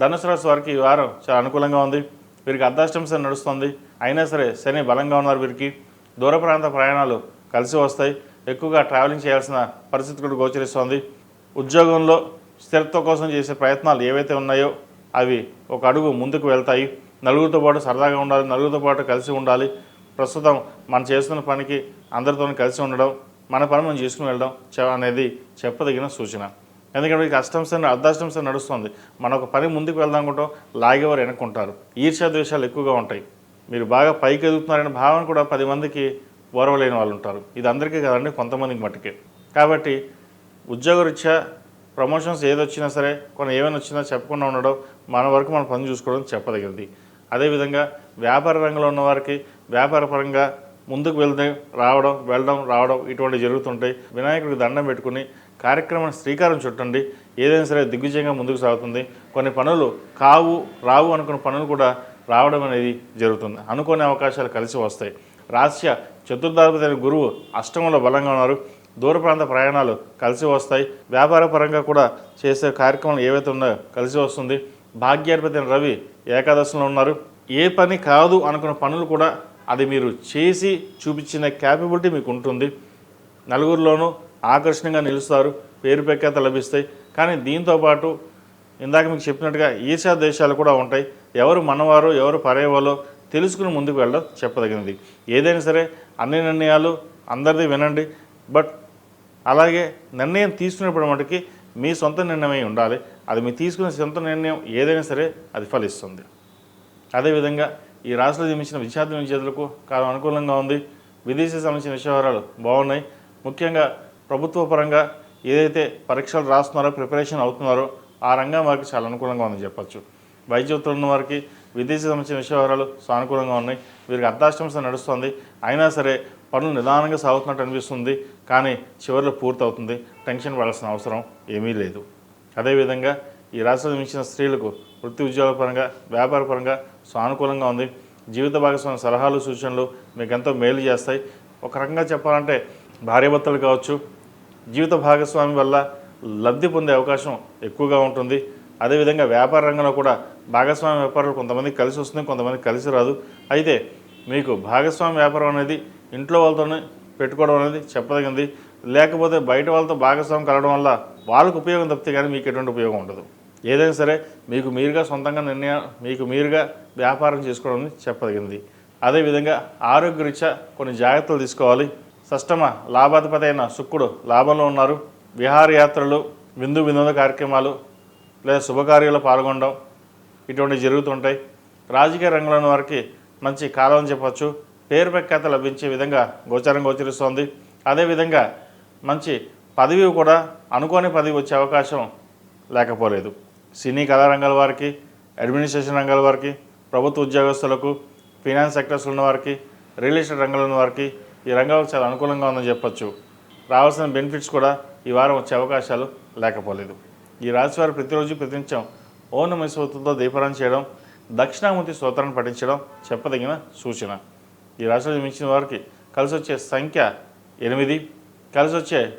ధనుసు రాశి వారికి ఈ వారం చాలా అనుకూలంగా ఉంది. వీరికి అర్ధాష్టం శని నడుస్తుంది. అయినా సరే శని బలంగా ఉన్నారు వీరికి దూర ప్రాంత ప్రయాణాలు కలిసి వస్తాయి. ఎక్కువగా ట్రావెలింగ్ చేయాల్సిన పరిస్థితి కూడా గోచరిస్తోంది. ఉద్యోగంలో స్థిరత్వం కోసం చేసే ప్రయత్నాలు ఏవైతే ఉన్నాయో అవి ఒక అడుగు ముందుకు వెళ్తాయి. నలుగురితో పాటు సరదాగా ఉండాలి నలుగురితో పాటు కలిసి ఉండాలి. ప్రస్తుతం మనం చేస్తున్న పనికి అందరితో కలిసి ఉండడం మన పని మనం చేసుకుని వెళ్ళడం అనేది చెప్పదగిన సూచన. ఎందుకంటే మీకు అష్టంశని అర్ధాష్టంశ నడుస్తుంది. మన ఒక పని ముందుకు వెళ్దాం అనుకుంటాం లాగేవారు వెనుక్కుంటారు. ఈర్ష్యా ద్వేషాలు ఎక్కువగా ఉంటాయి. మీరు బాగా పైకి ఎదుగుతున్నారనే భావన కూడా పది మందికి ఓరవలేని వాళ్ళు ఉంటారు. ఇది అందరికీ కదండి కొంతమందికి మట్టుకే కాబట్టి ఉద్యోగరీత్యా ప్రమోషన్స్ ఏదొచ్చినా సరే కొన్ని ఏమైనా వచ్చినా చెప్పకుండా ఉండడం మన వరకు మన పని చూసుకోవడం చెప్పదగినది. అదేవిధంగా వ్యాపార రంగంలో ఉన్నవారికి వ్యాపారపరంగా వ్యాపార పరంగా ముందుకు వెళ్తే రావడం వెళ్ళడం రావడం ఇటువంటి జరుగుతుంటాయి. వినాయకుడికి దండం పెట్టుకుని కార్యక్రమాన్ని శ్రీకారం చుట్టండి. ఏదైనా సరే దిగ్విజయంగా ముందుకు సాగుతుంది. కొన్ని పనులు కావు రావు అనుకున్న పనులు కూడా రావడం అనేది జరుగుతుంది. అనుకోని అవకాశాలు కలిసి వస్తాయి. రాస్య చతుర్థాధిపతి గురువు అష్టమంలో బలంగా ఉన్నారు. దూర ప్రాంత ప్రయాణాలు కలిసి వస్తాయి. వ్యాపార పరంగా కూడా చేసే కార్యక్రమాలు ఏవైతే ఉన్నాయో కలిసి వస్తుంది. భాగ్యాధిపతి అయిన రవి ఏకాదశిలో ఉన్నారు. ఏ పని కాదు అనుకున్న పనులు కూడా అది మీరు చేసి చూపించిన క్యాపబిలిటీ మీకు ఉంటుంది. నలుగురిలోనూ ఆకర్షణీయంగా నిలుస్తారు. పేరు ప్రఖ్యాత లభిస్తాయి. కానీ దీంతో పాటు ఇందాక మీకు చెప్పినట్టుగా ఈశా దేశాలు కూడా ఉంటాయి. ఎవరు మనవారో ఎవరు పరేవాలో తెలుసుకుని ముందుకు వెళ్ళడం చెప్పదగినది. ఏదైనా సరే అన్ని నిర్ణయాలు అందరిది వినండి. బట్ అలాగే నిర్ణయం తీసుకునేప్పుడు మటుకి మీ సొంత నిర్ణయమై ఉండాలి. అది మీరు తీసుకునే సొంత నిర్ణయం ఏదైనా సరే అది ఫలిస్తుంది. అదేవిధంగా ఈ రాష్ట్రంలో జన్మించిన విద్యార్థి విద్యార్థులకు కాలం అనుకూలంగా ఉంది. విదేశీ సంబంధించిన విషయవరాలు బాగున్నాయి. ముఖ్యంగా ప్రభుత్వ పరంగా ఏదైతే పరీక్షలు రాస్తున్నారో ప్రిపరేషన్ అవుతున్నారో ఆ రంగం వారికి చాలా అనుకూలంగా ఉందని చెప్పొచ్చు. వైద్య ఉన్న వారికి విదేశీ సంబంధించిన విషయవరాలు సానుకూలంగా ఉన్నాయి. వీరికి అర్ధాష్టమిస్త నడుస్తుంది. అయినా సరే పనులు నిదానంగా సాగుతున్నట్టు అనిపిస్తుంది. కానీ చివరిలో పూర్తవుతుంది. టెన్షన్ పడాల్సిన అవసరం ఏమీ లేదు. అదేవిధంగా ఈ రాష్ట్రంలో మించిన స్త్రీలకు వృత్తి ఉద్యోగ పరంగా వ్యాపార పరంగా సానుకూలంగా ఉంది. జీవిత భాగస్వామి సలహాలు సూచనలు మీకు ఎంతో మేలు చేస్తాయి. ఒక రకంగా చెప్పాలంటే భార్యాభర్తలు కావచ్చు జీవిత భాగస్వామి వల్ల లబ్ధి పొందే అవకాశం ఎక్కువగా ఉంటుంది. అదేవిధంగా వ్యాపార రంగంలో కూడా భాగస్వామి వ్యాపారాలు కొంతమంది కలిసి వస్తుంది కొంతమంది కలిసి రాదు. అయితే మీకు భాగస్వామి వ్యాపారం అనేది ఇంట్లో వాళ్ళతోనే పెట్టుకోవడం అనేది చెప్పదగింది. లేకపోతే బయట వాళ్ళతో భాగస్వామి కలవడం వల్ల వాళ్ళకు ఉపయోగం తప్పితే కానీ మీకు ఎటువంటి ఉపయోగం ఉండదు. ఏదైనా సరే మీకు మీరుగా సొంతంగా నిర్ణయం మీకు మీరుగా వ్యాపారం చేసుకోవడం చెప్పదగింది. అదేవిధంగా ఆరోగ్యరీత్యా కొన్ని జాగ్రత్తలు తీసుకోవాలి. సష్టమ లాభాధిపతి అయిన శుక్రుడు లాభంలో ఉన్నారు. విహారయాత్రలు విందు వినోద కార్యక్రమాలు లేదా శుభకార్యాలు పాల్గొనడం ఇటువంటివి జరుగుతుంటాయి. రాజకీయ రంగంలో ఉన్న వారికి మంచి కాలం అని చెప్పొచ్చు. పేరు ప్రఖ్యాత లభించే విధంగా గోచారం గోచరిస్తోంది. అదేవిధంగా మంచి పదవి కూడా అనుకోని పదవి వచ్చే అవకాశం లేకపోలేదు. సినీ కళారంగాల వారికి అడ్మినిస్ట్రేషన్ రంగాల వారికి ప్రభుత్వ ఉద్యోగస్తులకు ఫైనాన్స్ సెక్టర్స్ ఉన్న వారికి రియల్ ఎస్టేట్ రంగంలో ఉన్న వారికి ఈ రంగాలకు చాలా అనుకూలంగా ఉందని చెప్పొచ్చు. రావాల్సిన బెనిఫిట్స్ కూడా ఈ వారం వచ్చే అవకాశాలు లేకపోలేదు. ఈ రాశి వారు ప్రతిరోజు ప్రతినిత్యం ఓన నమ దీపారం చేయడం దక్షిణామూర్తి స్తోత్రాన్ని పఠించడం చెప్పదగిన సూచన. ఈ రాశిలో మించిన వారికి కలిసి వచ్చే సంఖ్య ఎనిమిది కలిసి వచ్చే